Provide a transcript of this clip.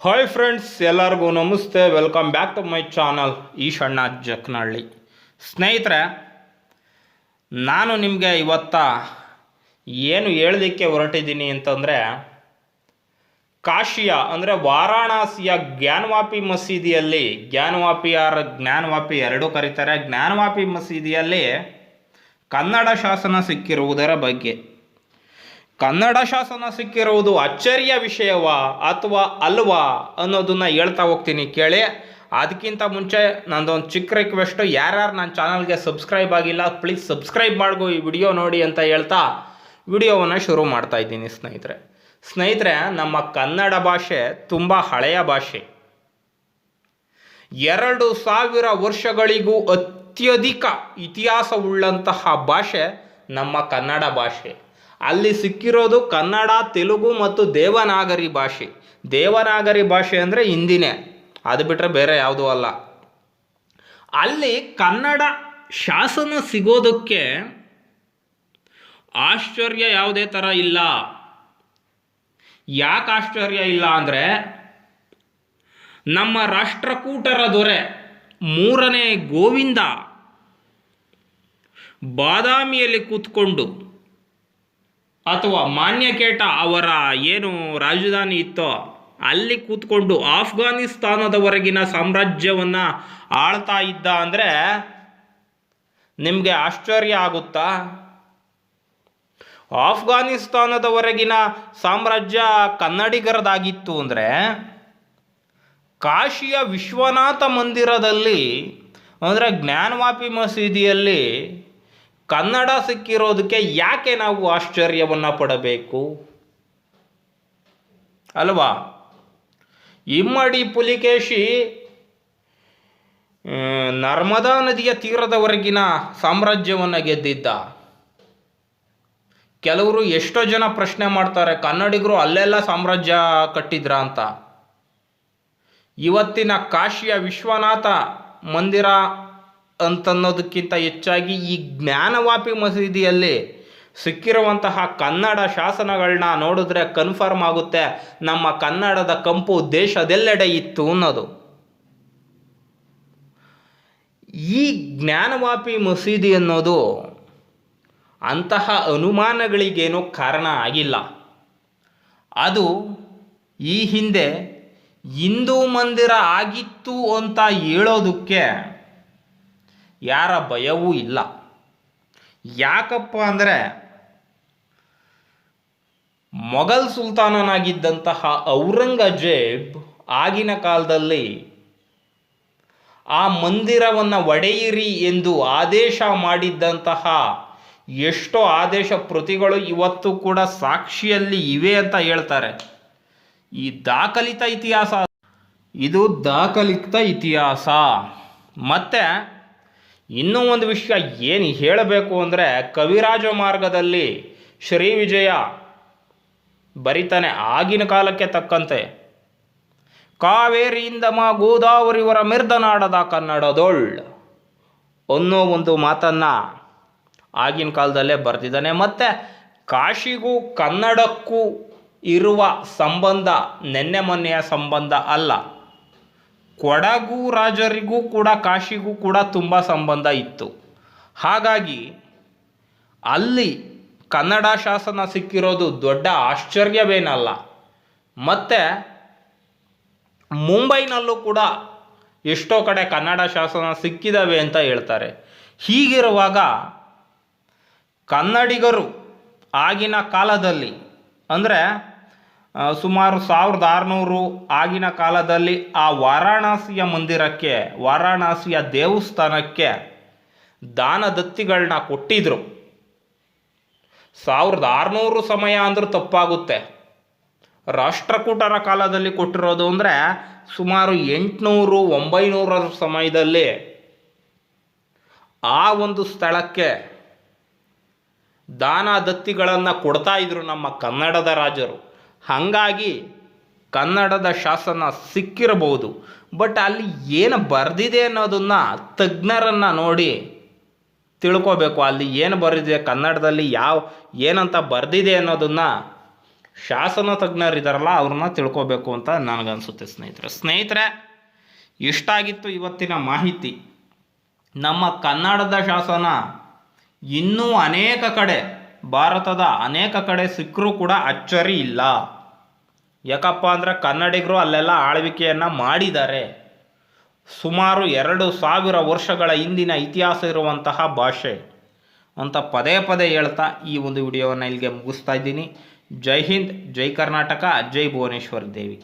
Hi friends ಎಲ್ಲರಿಗೂ ನಮಸ್ತೆ. Welcome back to my channel Eshanna Jaknahalli ಸ್ನೇಹಿತರೆ, ನಾನು ನಿಮಗೆ ಇವತ್ತ ಏನು ಹೇಳಲಿಕ್ಕೆ ಹೊರಟಿದ್ದೀನಿ ಅಂತಂದರೆ, ಕಾಶಿಯ, ಅಂದರೆ ವಾರಾಣಸಿಯ ಜ್ಞಾನವಾಪಿ ಮಸೀದಿಯಲ್ಲಿ ಜ್ಞಾನವಾಪಿ ಆರ್ ಜ್ಞಾನವಾಪಿ ಎರಡೂ ಕರೀತಾರೆ. ಜ್ಞಾನವಾಪಿ ಮಸೀದಿಯಲ್ಲಿ ಕನ್ನಡ ಶಾಸನ ಸಿಕ್ಕಿರುವುದರ ಬಗ್ಗೆ. ಕನ್ನಡ ಶಾಸನ ಸಿಕ್ಕಿರುವುದು ಅಚ್ಚರಿಯ ವಿಷಯವಾ ಅಥವಾ ಅಲ್ವಾ ಅನ್ನೋದನ್ನ ಹೇಳ್ತಾ ಹೋಗ್ತೀನಿ, ಕೇಳಿ. ಅದಕ್ಕಿಂತ ಮುಂಚೆ ನಂದೊಂದು ಚಿಕ್ಕ ರಿಕ್ವೆಸ್ಟು ಯಾರ್ಯಾರು ನನ್ನ ಚಾನಲ್ಗೆ ಸಬ್ಸ್ಕ್ರೈಬ್ ಆಗಿಲ್ಲ ಪ್ಲೀಸ್ ಸಬ್ಸ್ಕ್ರೈಬ್ ಮಾಡ್ಗೋ ಈ ವಿಡಿಯೋ ನೋಡಿ ಅಂತ ಹೇಳ್ತಾ ವಿಡಿಯೋವನ್ನು ಶುರು ಮಾಡ್ತಾ ಇದ್ದೀನಿ ಸ್ನೇಹಿತರೆ. ಸ್ನೇಹಿತರೆ, ನಮ್ಮ ಕನ್ನಡ ಭಾಷೆ ತುಂಬ ಹಳೆಯ ಭಾಷೆ. ಎರಡು ಸಾವಿರ ವರ್ಷಗಳಿಗೂ ಅತ್ಯಧಿಕ ಇತಿಹಾಸವುಳ್ಳಂತಹ ಭಾಷೆ ನಮ್ಮ ಕನ್ನಡ ಭಾಷೆ. ಅಲ್ಲಿ ಸಿಕ್ಕಿರೋದು ಕನ್ನಡ, ತೆಲುಗು ಮತ್ತು ದೇವನಾಗರಿ ಭಾಷೆ. ದೇವನಾಗರಿ ಭಾಷೆ ಅಂದರೆ ಹಿಂದಿನೇ. ಅದು ಬಿಟ್ಟರೆ ಬೇರೆ ಯಾವುದೂ ಅಲ್ಲ. ಅಲ್ಲಿ ಕನ್ನಡ ಶಾಸನ ಸಿಗೋದಕ್ಕೆ ಆಶ್ಚರ್ಯ ಯಾವುದೇ ಥರ ಇಲ್ಲ. ಯಾಕೆ ಆಶ್ಚರ್ಯ ಇಲ್ಲ ಅಂದರೆ ನಮ್ಮ ರಾಷ್ಟ್ರಕೂಟರ ದೊರೆ ಮೂರನೇ ಗೋವಿಂದ ಬಾದಾಮಿಯಲ್ಲಿ ಕೂತ್ಕೊಂಡು ಅಥವಾ ಮಾನ್ಯಕೇಟ ಅವರ ಏನು ರಾಜಧಾನಿ ಇತ್ತೋ ಅಲ್ಲಿ ಕೂತ್ಕೊಂಡು ಆಫ್ಘಾನಿಸ್ತಾನದವರೆಗಿನ ಸಾಮ್ರಾಜ್ಯವನ್ನು ಆಳ್ತಾ ಇದ್ದ ಅಂದರೆ ನಿಮಗೆ ಆಶ್ಚರ್ಯ ಆಗುತ್ತಾ? ಆಫ್ಘಾನಿಸ್ತಾನದವರೆಗಿನ ಸಾಮ್ರಾಜ್ಯ ಕನ್ನಡಿಗರದಾಗಿತ್ತು ಅಂದರೆ ಕಾಶಿಯ ವಿಶ್ವನಾಥ ಮಂದಿರದಲ್ಲಿ ಅಂದರೆ ಜ್ಞಾನವಾಪಿ ಮಸೀದಿಯಲ್ಲಿ ಕನ್ನಡ ಸಿಕ್ಕಿರೋದಕ್ಕೆ ಯಾಕೆ ನಾವು ಆಶ್ಚರ್ಯವನ್ನು ಪಡಬೇಕು? ಅಲ್ವಾ? ಇಮ್ಮಡಿ ಪುಲಿಕೇಶಿ ನರ್ಮದಾ ನದಿಯ ತೀರದವರೆಗಿನ ಸಾಮ್ರಾಜ್ಯವನ್ನು ಗೆದ್ದಿದ್ದ. ಕೆಲವರು ಎಷ್ಟೋ ಜನ ಪ್ರಶ್ನೆ ಮಾಡ್ತಾರೆ, ಕನ್ನಡಿಗರು ಅಲ್ಲೆಲ್ಲ ಸಾಮ್ರಾಜ್ಯ ಕಟ್ಟಿದ್ರ ಅಂತ. ಇವತ್ತಿನ ಕಾಶಿಯ ವಿಶ್ವನಾಥ ಮಂದಿರ ಅಂತನ್ನೋದಕ್ಕಿಂತ ಹೆಚ್ಚಾಗಿ ಈ ಜ್ಞಾನವಾಪಿ ಮಸೀದಿಯಲ್ಲಿ ಸಿಕ್ಕಿರುವಂತಹ ಕನ್ನಡ ಶಾಸನಗಳನ್ನ ನೋಡಿದ್ರೆ ಕನ್ಫರ್ಮ್ ಆಗುತ್ತೆ. ನಮ್ಮ ಕನ್ನಡದ ಕಂಪು ದೇಶದೆಲ್ಲೆಡೆ ಇತ್ತು ಅನ್ನೋದು. ಈ ಜ್ಞಾನವಾಪಿ ಮಸೀದಿ ಅನ್ನೋದು ಅಂತಹ ಅನುಮಾನಗಳಿಗೇನೂ ಕಾರಣ ಆಗಿಲ್ಲ. ಅದು ಈ ಹಿಂದೆ ಹಿಂದೂ ಮಂದಿರ ಆಗಿತ್ತು ಅಂತ ಹೇಳೋದಕ್ಕೆ ಯಾರ ಭಯವೂ ಇಲ್ಲ. ಯಾಕಪ್ಪ ಅಂದರೆ ಮೊಘಲ್ ಸುಲ್ತಾನನಾಗಿದ್ದಂತಹ ಔರಂಗಜೇಬ್ ಆಗಿನ ಕಾಲದಲ್ಲಿ ಆ ಮಂದಿರವನ್ನು ಒಡೆಯಿರಿ ಎಂದು ಆದೇಶ ಮಾಡಿದ್ದಂತಹ ಎಷ್ಟೋ ಆದೇಶ ಪ್ರತಿಗಳು ಇವತ್ತು ಕೂಡ ಸಾಕ್ಷಿಯಲ್ಲಿ ಇವೆ ಅಂತ ಹೇಳ್ತಾರೆ. ಈ ದಾಖಲಿತ ಇತಿಹಾಸ. ಇದು ದಾಖಲಿತ ಇತಿಹಾಸ. ಮತ್ತು ಇನ್ನೂ ಒಂದು ವಿಷಯ ಏನು ಹೇಳಬೇಕು ಅಂದರೆ ಕವಿರಾಜ ಮಾರ್ಗದಲ್ಲಿ ಶ್ರೀ ವಿಜಯ ಬರಿತಾನೆ ಆಗಿನ ಕಾಲಕ್ಕೆ ತಕ್ಕಂತೆ. ಕಾವೇರಿಯಿಂದ ಮಾ ಗೋದಾವರಿವರ ಮಿರ್ದನಾಡದ ಕನ್ನಡದೊಳ್ ಅನ್ನೋ ಒಂದು ಮಾತನ್ನು ಆಗಿನ ಕಾಲದಲ್ಲೇ ಬರೆದಿದ್ದಾನೆ. ಮತ್ತು ಕಾಶಿಗೂ ಕನ್ನಡಕ್ಕೂ ಇರುವ ಸಂಬಂಧ, ನೆನ್ನೆ ಮೊನ್ನೆಯ ಸಂಬಂಧ ಅಲ್ಲ. ಕೊಡಗು ರಾಜರಿಗೂ ಕೂಡ ಕಾಶಿಗೂ ಕೂಡ ತುಂಬ ಸಂಬಂಧ ಇತ್ತು. ಹಾಗಾಗಿ ಅಲ್ಲಿ ಕನ್ನಡ ಶಾಸನ ಸಿಕ್ಕಿರೋದು ದೊಡ್ಡ ಆಶ್ಚರ್ಯವೇನಲ್ಲ. ಮತ್ತು ಮುಂಬೈನಲ್ಲೂ ಕೂಡ ಎಷ್ಟೋ ಕಡೆ ಕನ್ನಡ ಶಾಸನ ಸಿಕ್ಕಿದಾವೆ ಅಂತ ಹೇಳ್ತಾರೆ. ಹೀಗಿರುವಾಗ ಕನ್ನಡಿಗರು ಆಗಿನ ಕಾಲದಲ್ಲಿ ಅಂದರೆ ಸುಮಾರು ಸಾವಿರದ ಆರುನೂರು ಆಗಿನ ಕಾಲದಲ್ಲಿ ಆ ವಾರಾಣಸಿಯ ಮಂದಿರಕ್ಕೆ, ವಾರಾಣಸಿಯ ದೇವಸ್ಥಾನಕ್ಕೆ ದಾನದತ್ತಿಗಳನ್ನ ಕೊಟ್ಟಿದ್ರು. ಸಾವಿರದ ಆರುನೂರು ಸಮಯ ಅಂದರೂ ತಪ್ಪಾಗುತ್ತೆ. ರಾಷ್ಟ್ರಕೂಟರ ಕಾಲದಲ್ಲಿ ಕೊಟ್ಟಿರೋದು ಅಂದರೆ ಸುಮಾರು ಎಂಟುನೂರು, ಒಂಬೈನೂರರ ಸಮಯದಲ್ಲಿ ಆ ಒಂದು ಸ್ಥಳಕ್ಕೆ ದಾನ ದತ್ತಿಗಳನ್ನು ಕೊಡ್ತಾ ಇದ್ರು ನಮ್ಮ ಕನ್ನಡದ ರಾಜರು. ಹಾಗಾಗಿ ಕನ್ನಡದ ಶಾಸನ ಸಿಕ್ಕಿರಬಹುದು. ಬಟ್ ಅಲ್ಲಿ ಏನು ಬರೆದಿದೆ ಅನ್ನೋದನ್ನು ತಜ್ಞರನ್ನು ನೋಡಿ ತಿಳ್ಕೋಬೇಕು. ಅಲ್ಲಿ ಏನು ಬರೆದಿದೆ, ಕನ್ನಡದಲ್ಲಿ ಯಾವ ಏನಂತ ಬರೆದಿದೆ ಅನ್ನೋದನ್ನು ಶಾಸನ ತಜ್ಞರಿದ್ದಾರಲ್ಲ ಅವ್ರನ್ನ ತಿಳ್ಕೋಬೇಕು ಅಂತ ನನಗನ್ಸುತ್ತೆ ಸ್ನೇಹಿತರೆ. ಸ್ನೇಹಿತರೆ ಇಷ್ಟಾಗಿತ್ತು ಇವತ್ತಿನ ಮಾಹಿತಿ. ನಮ್ಮ ಕನ್ನಡದ ಶಾಸನ ಇನ್ನೂ ಅನೇಕ ಕಡೆ, ಭಾರತದ ಅನೇಕ ಕಡೆ ಸಿಕ್ಕರೂ ಕೂಡ ಅಚ್ಚರಿ ಇಲ್ಲ. ಯಾಕಪ್ಪ ಅಂದರೆ ಕನ್ನಡಿಗರು ಅಲ್ಲೆಲ್ಲ ಆಳ್ವಿಕೆಯನ್ನು ಮಾಡಿದ್ದಾರೆ. ಸುಮಾರು ಎರಡು ಸಾವಿರ ವರ್ಷಗಳ ಹಿಂದಿನ ಇತಿಹಾಸ ಇರುವಂತಹ ಭಾಷೆ. ಅಂತ ಪದೇ ಪದೇ ಹೇಳ್ತಾ ಈ ಒಂದು ವಿಡಿಯೋವನ್ನು ಇಲ್ಲಿಗೆ ಮುಗಿಸ್ತಾ ಇದ್ದೀನಿ. ಜೈ ಹಿಂದ್, ಜೈ ಕರ್ನಾಟಕ, ಜೈ ಭುವನೇಶ್ವರ ದೇವಿ.